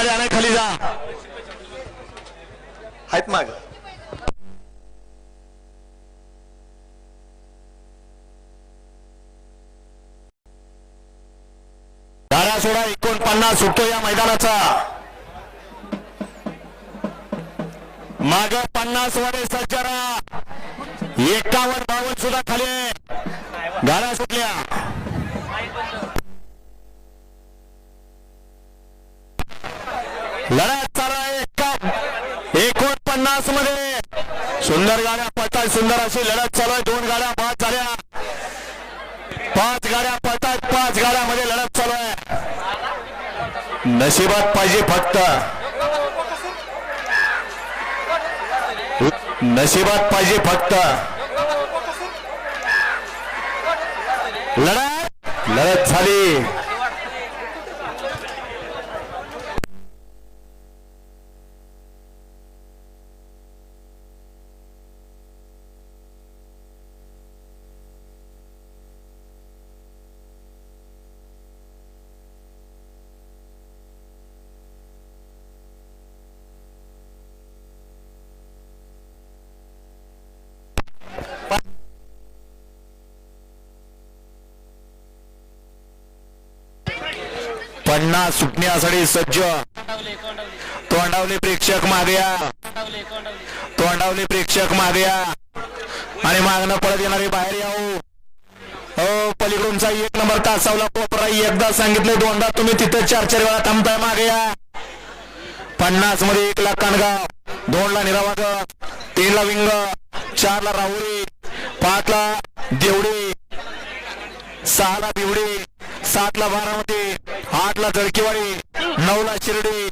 गाडी आणा खाली जा. आहेत माग. धारा सोडा एकोणपन्नास सुटतो या मैदानाचा. माग पन्नास वरे सज्जरा एकावर बावन सुद्धा खाली. आहे. सुटल्या. लढत चालू आहे. एकोणपन्नासमध्ये सुंदर गाड्या पळतात सुंदर अशी लढत चालू आहे. दोन गाड्या पाच झाल्या. पाच गाड्या पळतात पाच गाड्यामध्ये लढत चालू आहे. नशिबात पाहिजे फक्त. नशिबात पाहिजे फक्त. लढत. लढत झाली. पन्नास सुटण्यासाठी सज्ज. तोंडावले प्रेक्षक मागया तोंडावले प्रेक्षक मागया आणि मागणं पळत येणारे बाहेर याऊ हो. हो. पलीकडूनचा एक नंबर तासावला कोपरा एकदा सांगितले दोनदा तुम्ही तिथं चार चार वेळा थांबताय मागया पन्नासमध्ये एक ला कानगाव दोन ला निरावाग तीन ला विंग चार ला राहुरी पाच ला देवडी सहा ला बिवडी. सात ला बारामती आठ ला नऊला नऊ ला शिर्डी.